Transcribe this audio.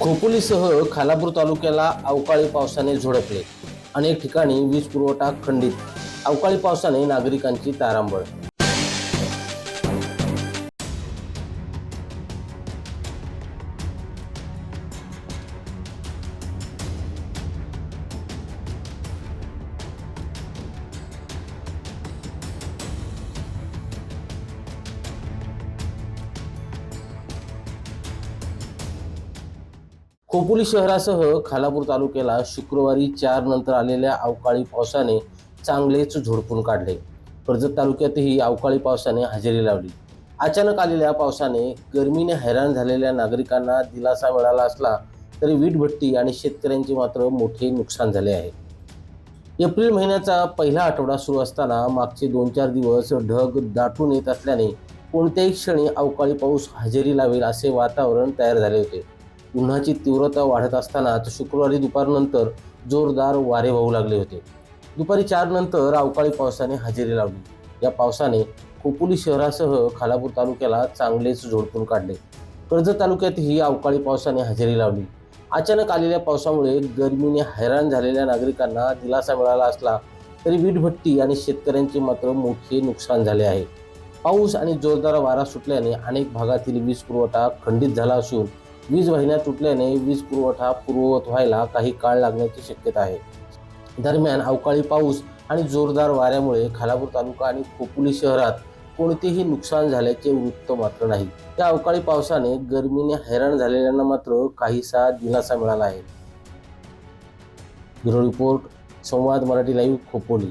खोपोलीसह खालापूर तालुक्याला अवकाळी पावसाने झोडपले. अनेक ठिकाणी वीज पुरवठा खंडित. अवकाळी पावसाने नागरिकांची तारांबळ खोपोली शहरासह खालापूर तालुक्याला शुक्रवारी चार नंतर आलेल्या अवकाळी पावसाने चांगलेच झोडपून काढले. कर्जत तालुक्यातही अवकाळी पावसाने हजेरी लावली. अचानक आलेल्या पावसाने गर्मीने हैराण झालेल्या नागरिकांना दिलासा मिळाला असला तरी वीटभट्टी आणि शेतकऱ्यांचे मात्र मोठे नुकसान झाले आहे. एप्रिल महिन्याचा पहिला आठवडा सुरू असताना मागचे दोन चार दिवस ढग दाटून येत असल्याने कोणत्याही क्षणी अवकाळी पाऊस हजेरी लावेल असे वातावरण तयार झाले होते. उन्हाची तीव्रता वाढत असतानाच शुक्रवारी दुपारनंतर जोरदार वारे वाहू लागले होते. दुपारी चार नंतर अवकाळी पावसाने हजेरी लावली. या पावसाने खोपोली शहरासह खालापूर तालुक्याला चांगलेच झोडपून काढले. कर्जत तालुक्यातही अवकाळी पावसाने हजेरी लावली. अचानक आलेल्या पावसामुळे गर्मीने हैराण झालेल्या नागरिकांना दिलासा मिळाला असला तरी वीटभट्टी आणि शेतकऱ्यांचे मात्र मोठे नुकसान झाले आहे. पाऊस आणि जोरदार वारा सुटल्याने अनेक भागातील वीज पुरवठा खंडित झाला असून वीज वाहिन्या तुटल्याने वीज पुरवठा पूर्ववत व्हायला काही काळ लागण्याची शक्यता आहे. दरम्यान अवकाळी पाऊस आणि जोरदार वाऱ्यामुळे खालापूर तालुका आणि खोपोली शहरात कोणतेही नुकसान झाल्याचे वृत्त मात्र नाही. त्या अवकाळी पावसाने गर्मीने हैराण झालेल्यांना मात्र काहीसा दिलासा मिळाला आहे. Bureau report Samvad Marathi live Khopoli.